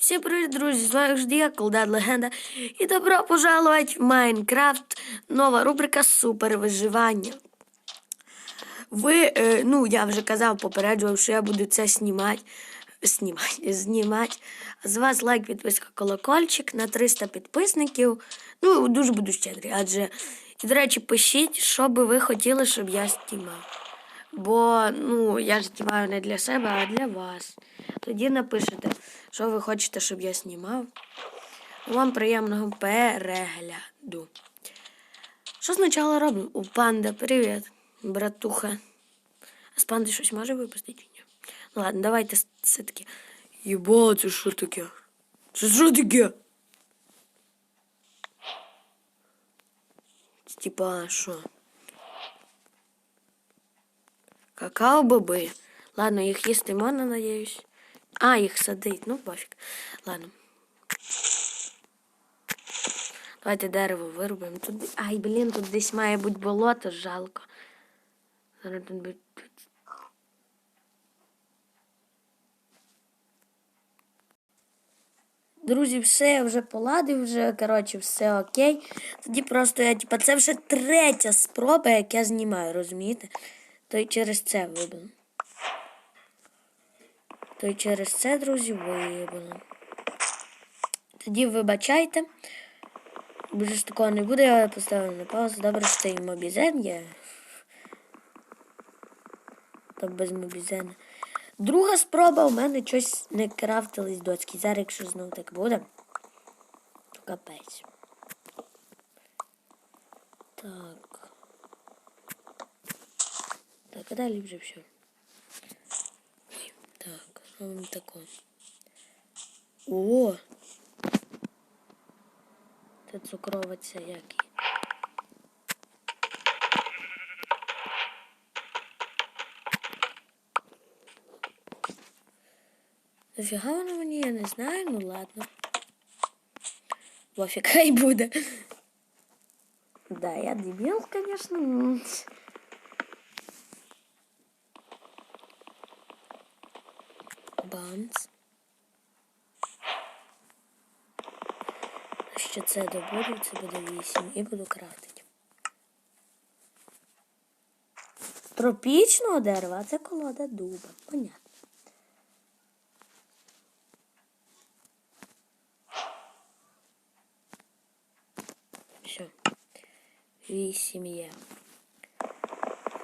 Всім привіт, друзі! З вами Ждія, Колдад Легенда. І добро пожаловать в Майнкрафт. Нова рубрика Супер виживання. Ви, е, ну, я вже казав, попереджував, що я буду це знімати. Знімати, знімати. З вас лайк, підписка, колокольчик на 300 підписників. Ну, дуже буду щедрий, адже. До речі, пишіть, що би ви хотіли, щоб я знімав. Бо ну, я ж знімаю не для себе, а для вас. Тоді напишете, що ви хочете, щоб я знімав. Вам приємного перегляду. Що спочатку робимо? У панда, привіт, братуха. А з панди щось може випустити? Ні? Ну ладно, давайте все-таки. Єба, це що таке? Це що таке? Типа, що? Какао боби. Ладно, їх їсти можна, надіюсь. А, їх садить, ну пофіг. Ладно. Давайте дерево вирубимо. Тут... Ай, блін, тут десь має бути болото, жалко. Зараз тут буде. Друзі, все, я вже поладив, вже, коротше, все окей. Тоді просто я, типа, це вже третя спроба, як я знімаю, розумієте? То й через це вибило. То й через це, друзі, вибило. Тоді вибачайте. Більше такого не буде, я поставлю на паузу. Добре, що і мобізен є. Так без мобізена. Друга спроба у мене щось не крафтились доцьки. Зараз, якщо знову так буде, то капець. Так. Так, а далі вже все. Так, робимо тако. О! Це цукровиця який. Нафіга воно мені, я не знаю, ну ладно. Пофіг, хай буде. Да, я дебил, конечно. м. Бамс. Ще це добуду, це буде 8 і буду крафтити. Тропічного дерева, це колода дуба. Понятно. Все. Вісім є.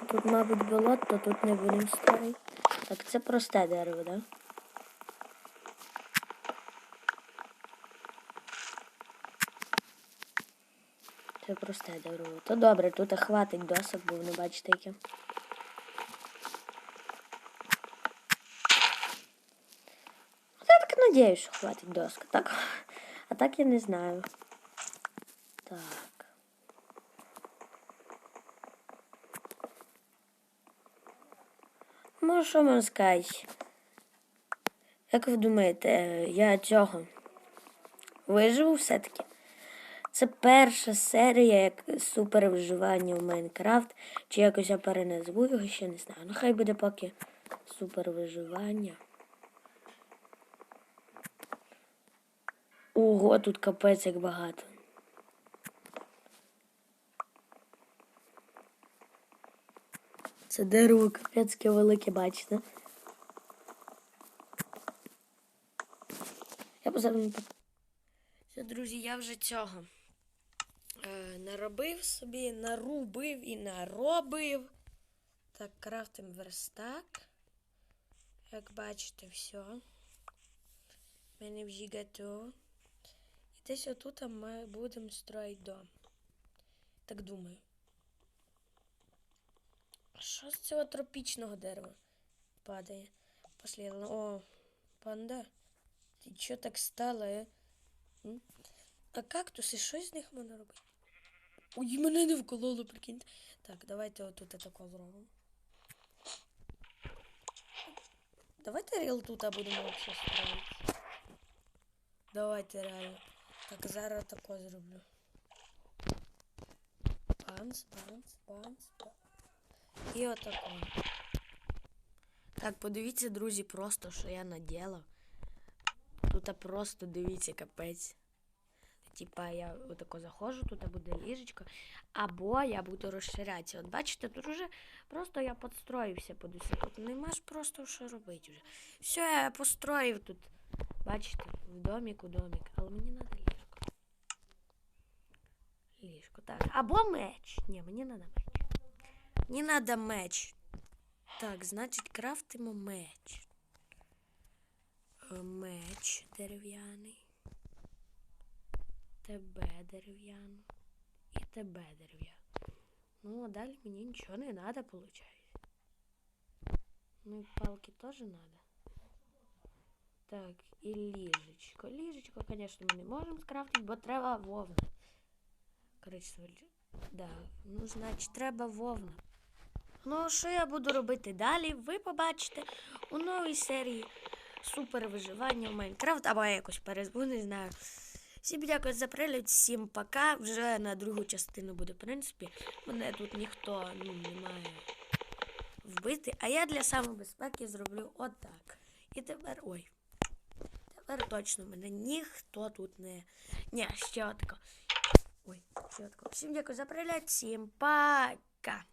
Тут, мабуть, болото, тут не будемо ставити. Так, це просте дерево, так? Це просте дерево. То добре, тут хватить досок, бо не бачите яке. Я так надіюсь, що хватить досок. Так. А так я не знаю. Так. Ну, що можна сказати? Як ви думаєте, я цього виживу все-таки? Це перша серія як супер виживання в Майнкрафт. Чи якось я переназву його, ще не знаю. Ну хай буде поки супер виживання. Ого, тут капець як багато. Це дерево капецьке велике, бачите? Я поставлю. Все, друзі, я вже цього наробив собі, нарубив і наробив. Так, крафтим верстак. Як бачите, все. У мене вже готово. І десь отут ми будемо строїти дом. Так думаю. А Що з цього тропічного дерева падає? Послідно. О, панда. Ти чого так стало, е? М? А кактуси, що з них можна робити? Ой, мене не вкололо, прикиньте. Так, давайте отут тако зробимо. Давайте реал тут будемо вообще строїти. Давайте реально. Так, зараз тако зроблю. Банс, банс, банс, банс. І отако. Так, подивіться, друзі, просто що я наділа. Тут просто дивіться капець. Типа я отако заходжу, тут буде ліжечко, або я буду розширятися. От бачите, тут уже просто я підстроївся під усе. Тут нема ж просто що робити вже. Все, я построїв тут. Бачите, в доміку домік. Але мені треба ліжко. Ліжко, так. Або меч. Ні, мені треба меч. Мені треба меч. Так, значить, крафтимо меч. Е, Меч дерев'яний. Тебе дерев'яну. І тебе дерев'яну. Ну, а далі мені нічого не треба, виходить. Ну і палки теж треба. Так, і ліжечко. Ліжечко, звісно, ми не можемо скрафтити, бо треба вовна. Коричневе. Да. Ну, значить, треба вовна. Ну, що я буду робити далі, ви побачите у новій серії Супер виживання в Майнкрафт, або я якось перезву, не знаю. Всім дякую за перегляд, всім пока. Вже на другу частину буде, в принципі. Мене тут ніхто ну, не має вбити. А я для самобезпеки зроблю отак. І тепер. Ой. Тепер точно мене ніхто тут не. Ні, ще отако. Ой, ще отако. Всім дякую за перегляд, всім пока.